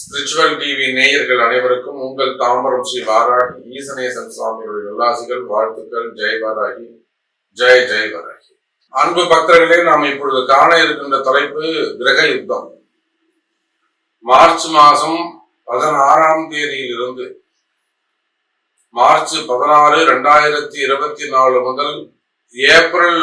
Spiritual TV நேயர்கள் அனைவருக்கும் உங்கள் தாம்பரம் ஸ்ரீ வாராகி ஈசனேசன் சுவாமியுடைய நல்லாசிகள் வாழ்த்துக்கள். ஜெய் வாராகி ஜெய் ஜெய் வாராகி. அன்பு பக்தர்களே நாம் இப்பொழுது காண இருக்கின்ற தலைப்பு கிரக யுத்தம். மார்ச் மாதம் பதினாறாம் தேதியிலிருந்து மார்ச் பதினாறு ரெண்டாயிரத்தி இருபத்தி நாலு முதல் ஏப்ரல்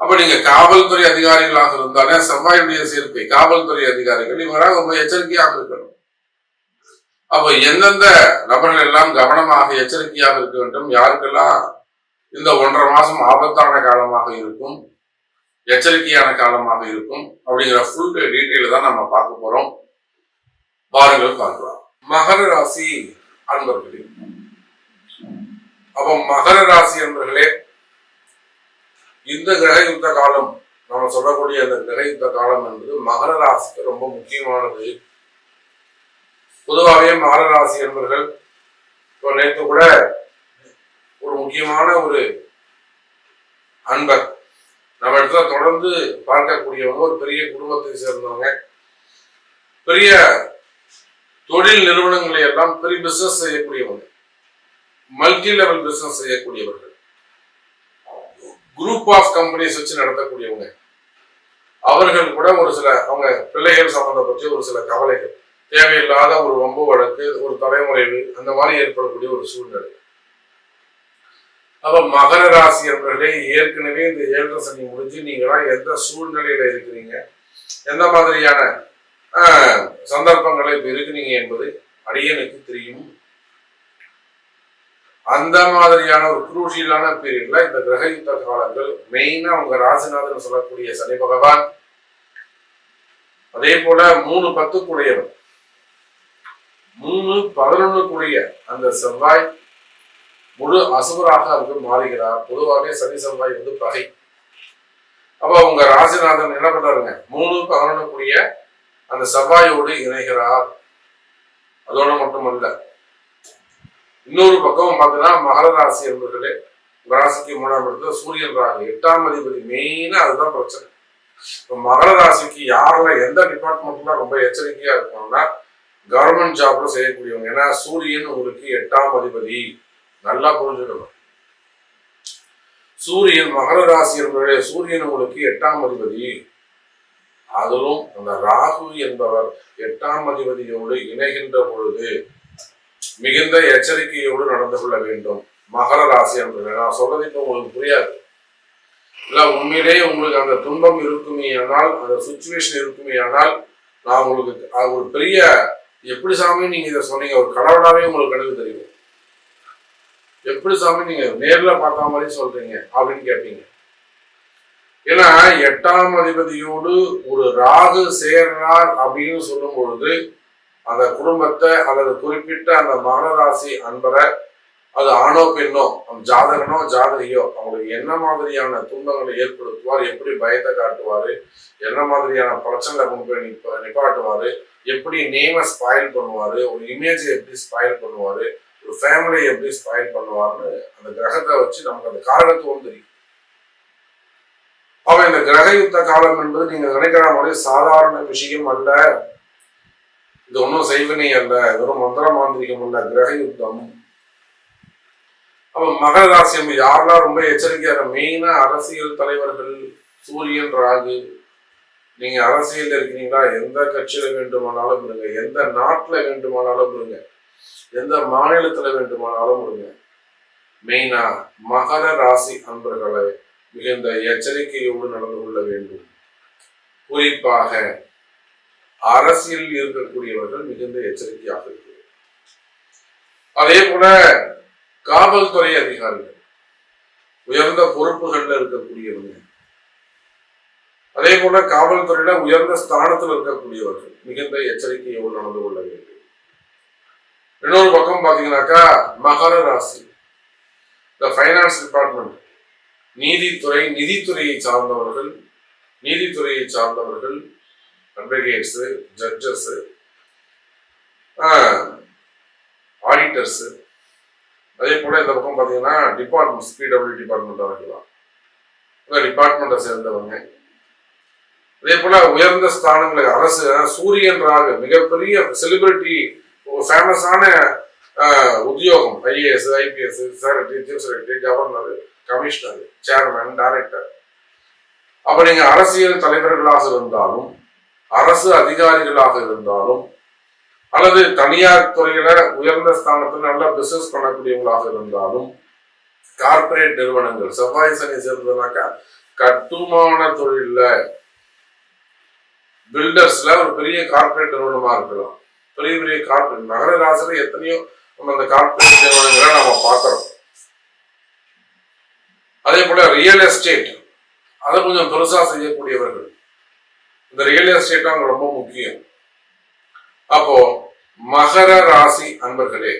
அப்ப நீங்க காவல்துறை அதிகாரிகளாக இருந்தாலே செவ்வாயுடைய சேர்க்கை காவல்துறை அதிகாரிகள் இவராக ரொம்ப எச்சரிக்கையாக இருக்கணும். அப்ப எந்தெந்த நபர்கள் எல்லாம் கவனமாக எச்சரிக்கையாக இருக்க வேண்டும்? யாருக்கெல்லாம் இந்த ஒன்றரை மாசம் ஆபத்தான காலமாக இருக்கும்? எச்சரிக்கையான காலமாக இருக்கும்? அப்படிங்கிற ஃபுல் டீட்டெயில் தான் நம்ம பார்க்க போறோம். பாருங்கள் பார்க்கலாம். மகர ராசி அன்பர்களே. அப்போ மகர ராசி அன்பர்களே இந்த கிரக யுத்த காலம் நம்ம சொல்லக்கூடிய அந்த கிரக யுத்த காலம் என்பது மகர ராசிக்கு ரொம்ப முக்கியமானது. பொதுவாகவே மகர ராசி என்பவர்கள் இப்போ நேற்று கூட ஒரு முக்கியமான ஒரு அன்பர். நம்ம இடத்துல தொடர்ந்து பார்க்கக்கூடியவங்க ஒரு பெரிய குடும்பத்தை சேர்ந்தவங்க. பெரிய தொழில் நிறுவனங்களை எல்லாம் பெரிய பிசினஸ் செய்யக்கூடியவங்க. மல்டி லெவல் பிசினஸ் செய்யக்கூடியவர்கள். குரூப் ஆஃப் கம்பெனிஸ் வச்சு நடத்தக்கூடியவங்க. அவர்கள் கூட ஒரு சில அவங்க பிள்ளைகள் சம்பந்தப்பட்ட ஒரு சில கவலைகள். தேவையில்லாத ஒரு வம்பு வழக்கு ஒரு தலைமுறைவு அந்த மாதிரி ஏற்படக்கூடிய ஒரு சூழ்நிலை. அப்ப மகர ராசி என்பவர்களே ஏற்கனவே இந்த ஏழரை சனி முடிஞ்சு நீங்களாம் எந்த சூழ்நிலையில இருக்கிறீங்க? எந்த மாதிரியான சந்தர்ப்பங்களை இப்ப இருக்கிறீங்க என்பது அடியனுக்கு தெரியும். அந்த மாதிரியான ஒரு குரூஷியலான பீரியட்ல இந்த கிரக யுத்த காலங்கள் மெயினா உங்க ராசிநாதன் சொல்லக்கூடிய சனி பகவான். அதே போல மூணு பத்துக்குடையவர். மூணு பதினொன்னுக்குரிய அந்த செவ்வாய் முழு அசுவராக வந்து மாறுகிறார். பொதுவாகவே சனி செவ்வாய் வந்து பகை. அப்போ உங்க ராசிநாதன் என்ன பண்றாருங்க? மூணு பதினொன்னுக்குரிய அந்த செவ்வாயோடு இணைகிறார். அதோட மட்டுமல்ல இன்னொரு பக்கம் பார்த்தீங்கன்னா மகர ராசி என்பர்களே ராசிக்கு மூணாம் இடத்துல சூரியன் ராகு. எட்டாம் அதிபதி மெயினாக அதுதான் பிரச்சனை. இப்போ மகர ராசிக்கு யாருல எந்த டிபார்ட்மெண்ட்லாம் ரொம்ப எச்சரிக்கையா இருக்கணும்னா கவர்மெண்ட் ஜாப்ல செய்யக்கூடியவங்க. ஏன்னா சூரியன் உங்களுக்கு எட்டாம் அதிபதி. நல்லா புரிஞ்சுக்கணும். சூரியன் மகர ராசி என்பவருடைய சூரியன் உங்களுக்கு எட்டாம் அதிபதி. அதிலும் அந்த ராகு என்பவர் எட்டாம் அதிபதியோடு இணைகின்ற பொழுது மிகுந்த எச்சரிக்கையோடு நடந்து கொள்ள வேண்டும். மகர ராசி என்று நான் சொல்றது இப்ப உங்களுக்கு புரியாது. இல்ல உண்மையிலேயே உங்களுக்கு அந்த துன்பம் இருக்குமே ஆனால் அந்த சுச்சுவேஷன் இருக்குமே ஆனால் நான் உங்களுக்கு அது ஒரு பெரிய எப்படி சாமி நீங்க இதை சொன்னீங்க ஒரு கடவுளாவே உங்களுக்கு கணக்கு தெரியும் எப்படி சாமி நீங்க நேர்ல பார்த்த மாதிரி சொல்றீங்க அப்படின்னு கேட்பீங்க ஏன்னா எட்டாம் அதிபதியோடு ஒரு ராகு சேர்றார் அப்படின்னு சொல்லும் பொழுது அந்த குடும்பத்தை அல்லது குறிப்பிட்ட அந்த மகனராசி அன்பரை அது ஆணோ பெண்ணோ அந்த ஜாதகனோ ஜாதகியோ அவங்களுக்கு என்ன மாதிரியான துன்பங்களை ஏற்படுத்துவார் எப்படி பயத்தை காட்டுவாரு என்ன மாதிரியான பிரச்சனை கொண்டு போய் நிப்ப நிப்பாட்டுவாரு எப்படி நேமை ஸ்பாயில் பண்ணுவாரு ஒரு இமேஜை எப்படி ஸ்பாயில் பண்ணுவாரு ஒரு ஃபேமிலியை எப்படி ஸ்பாயில் பண்ணுவார்னு அந்த கிரகத்தை வச்சு நமக்கு அந்த காரகத்துவம் தெரியும். அவன் இந்த கிரக யுத்த காலம் என்பது நீங்க நினைக்கிற மாதிரி சாதாரண விஷயம் அல்ல. இது ஒன்றும் செய்வினை அல்ல வெறும் மந்திர மாந்திரிகம் அல்ல கிரக யுத்தம் அப்ப மகர ராசி யாரெல்லாம் ரொம்ப எச்சரிக்கையாக மெயினா அரசியல் தலைவர்கள் சூரியன் ராகு நீங்க அரசியல் இருக்கிறீங்களா? எந்த கட்சியில வேண்டுமானாலும் இருங்க. எந்த நாட்டுல வேண்டுமானாலும் இருங்க. எந்த மாநிலத்துல வேண்டுமானாலும் இருங்க. மெயினா மகர ராசி அன்பர்களை மிகுந்த எச்சரிக்கையோடு நடந்து கொள்ள வேண்டும். குறிப்பாக அரசியலில் இருக்கக்கூடியவர்கள் மிகுந்த எச்சரிக்கையாக இருக்கிறது அதே போல காவல்துறை அதிகாரிகள் உயர்ந்த பொறுப்புகள்ல இருக்கக்கூடியவங்க அதே போல காவல்துறையில உயர்ந்த ஸ்தானத்தில் இருக்கக்கூடியவர்கள் மிகுந்த எச்சரிக்கையோடு நடந்து கொள்ள வேண்டும். இன்னொரு பக்கம் பாத்தீங்கன்னாக்கா மகர ராசி இந்த ஃபைனான்ஸ் டிபார்ட்மெண்ட் நீதித்துறை நிதித்துறையை சார்ந்தவர்கள் நீதித்துறையை சார்ந்தவர்கள் அட்வொகேட்ஸு ஜட்ஜஸ்ஸு ஆடிட்டர்ஸு அதே போல் இந்த பக்கம் பார்த்தீங்கன்னா டிபார்ட்மெண்ட்ஸ் பிடபிள்யூ டிபார்ட்மெண்ட்டாக இருக்கலாம். இந்த டிபார்ட்மெண்ட்டை சேர்ந்தவங்க. அதே போல் உயர்ந்த ஸ்தானங்களுக்கு அரசு சூரியன் ராகு மிகப்பெரிய செலிபிரிட்டி ஃபேமஸான உத்தியோகம் IAS IPS secretary chief secretary governor commissioner chairman director அப்போ நீங்கள் அரசியல் தலைவர்களாக இருந்தாலும் அரசு அதிகாரிகளாக இருந்தாலும் அல்லது தனியார் துறையில உயர்ந்த ஸ்தானத்தில் நல்ல பிசினஸ் பண்ணக்கூடியவங்களாக இருந்தாலும் கார்ப்பரேட் நிறுவனங்கள் செவ்வாய் சனி சேர்ந்ததுனாக்கா கட்டுமான தொழில்ல பில்டர்ஸ்ல ஒரு பெரிய கார்ப்பரேட் நிறுவனமா இருக்கலாம். பெரிய பெரிய கார்பரேட் நகர எத்தனையோ நம்ம அந்த கார்ப்பரேட் நிறுவனங்களை நம்ம பார்க்கிறோம். அதே போல ரியல் எஸ்டேட் அதை கொஞ்சம் பெருசா செய்யக்கூடியவர்கள் இந்த ரியல் எஸ்டேட் அங்க ரொம்ப முக்கியம். அப்போ மகர ராசி அன்பர்களே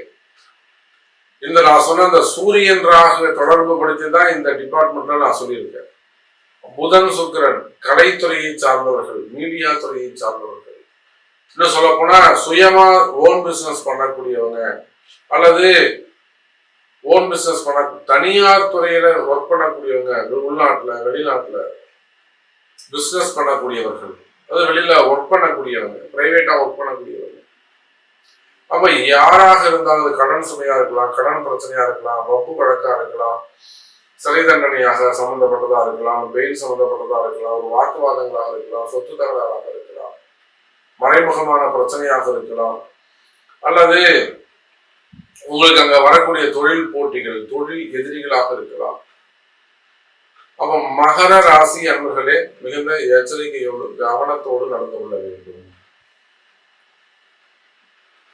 இந்த நான் சொன்ன இந்த சூரியன் ராகு தொடர்பு படுத்தி தான் இந்த டிபார்ட்மெண்ட்ல நான் சொல்லியிருக்கேன். புதன் சுக்கிரன் கலைத்துறையை சார்ந்தவர்கள் மீடியா துறையை சார்ந்தவர்கள். இன்னும் சொல்ல போனா சுயமா ஓன் பிசினஸ் பண்ணக்கூடியவங்க அல்லது ஓன் பிசினஸ் பண்ண தனியார் துறையில ஒர்க் பண்ணக்கூடியவங்க உள்நாட்டுல வெளிநாட்டுல பிஸ்னஸ் பண்ணக்கூடியவர்கள். அதாவது வெளியில ஒர்க் பண்ணக்கூடியவங்க பிரைவேட்டா ஒர்க் பண்ணக்கூடியவங்க. அப்ப யாராக இருந்தாலும் அது கடன் சுமையா இருக்கலாம் கடன் பிரச்சனையா இருக்கலாம் வம்பு வழக்கா இருக்கலாம் சிறை தண்டனையாக சம்பந்தப்பட்டதா இருக்கலாம் பெயில் சம்பந்தப்பட்டதா இருக்கலாம் ஒரு வாக்குவாதங்களாக இருக்கலாம் சொத்து தகராறாக இருக்கலாம் மறைமுகமான பிரச்சனையாக இருக்கலாம். அல்லது உங்களுக்கு அங்க வரக்கூடிய தொழில் போட்டிகள் தொழில் எதிரிகளாக இருக்கலாம். அப்ப மகர ராசி அன்பர்களே மிகுந்த எச்சரிக்கையோடு கவனத்தோடு நடந்து கொள்ள வேண்டும்.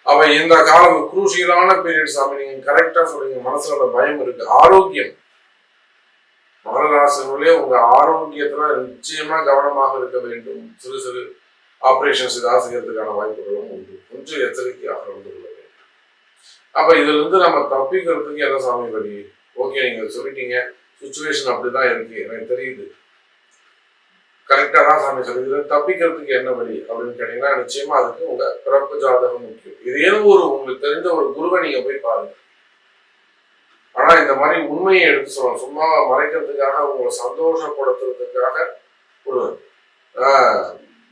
அவ இந்த காலம் குரூசியலான பீரியட் சாமி நீங்க கரெக்டா சொல்றீங்க. மனசுல அந்த பயம் இருக்கு. ஆரோக்கியம். மகர ராசிகளே உங்க ஆரோக்கியத்துல நிச்சயமா கவனமாக இருக்க வேண்டும். சிறு சிறு ஆப்ரேஷன்ஸ் ஏதாவது செய்யறதுக்கான வாய்ப்புகளும் உண்டு. கொஞ்சம் எச்சரிக்கையாக நடந்து கொள்ள வேண்டும். அப்ப இதுல இருந்து நம்ம தப்பிக்கிறதுக்கு என்ன சாமி வழி? ஓகே நீங்க சொல்லிட்டீங்க. சுச்சுவேஷன் அப்படிதான் இருக்கு. எனக்கு தெரியுது. கரெக்டா தான் சாமி சொல்லுது. தப்பிக்கிறதுக்கு என்ன வழி அப்படின்னு கேட்டீங்கன்னா நிச்சயமா அதுக்கு உங்க பிறப்பு ஜாதகம் முக்கியம். இது ஏதோ ஒரு உங்களுக்கு தெரிஞ்ச ஒரு குருவை நீங்க போய் பாருங்க. ஆனா இந்த மாதிரி உண்மையை எடுத்து சொல்லணும். சும்மா மறைக்கிறதுக்காக உங்களை சந்தோஷப்படுத்துறதுக்காக ஒரு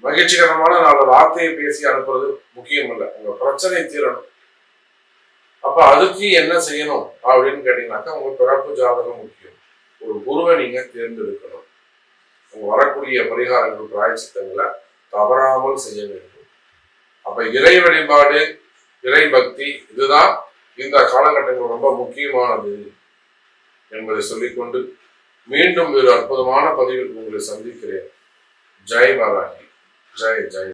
மகிழ்ச்சிகரமான நாலு வார்த்தையை பேசி அனுப்புறது முக்கியம் இல்லை உங்க பிரச்சனை தீரணும். அப்ப அதுக்கு என்ன செய்யணும் அப்படின்னு கேட்டீங்கன்னாக்கா உங்க பிறப்பு ஜாதகம் முக்கியம். ஒரு குருவை நீங்க தேர்ந்தெடுக்கணும். உங்க வரக்கூடிய பரிகாரங்கள் பிராயச்சித்தங்களை தவறாமல் செய்ய வேண்டும். அப்ப இறை வழிபாடு இறை பக்தி இதுதான் இந்த காலகட்டங்கள் ரொம்ப முக்கியமானது என்பதை சொல்லிக்கொண்டு மீண்டும் ஒரு அற்புதமான பதிவில் உங்களை சந்திக்கிறேன். ஜெய் பாலாஜி ஜெய் ஜெய்.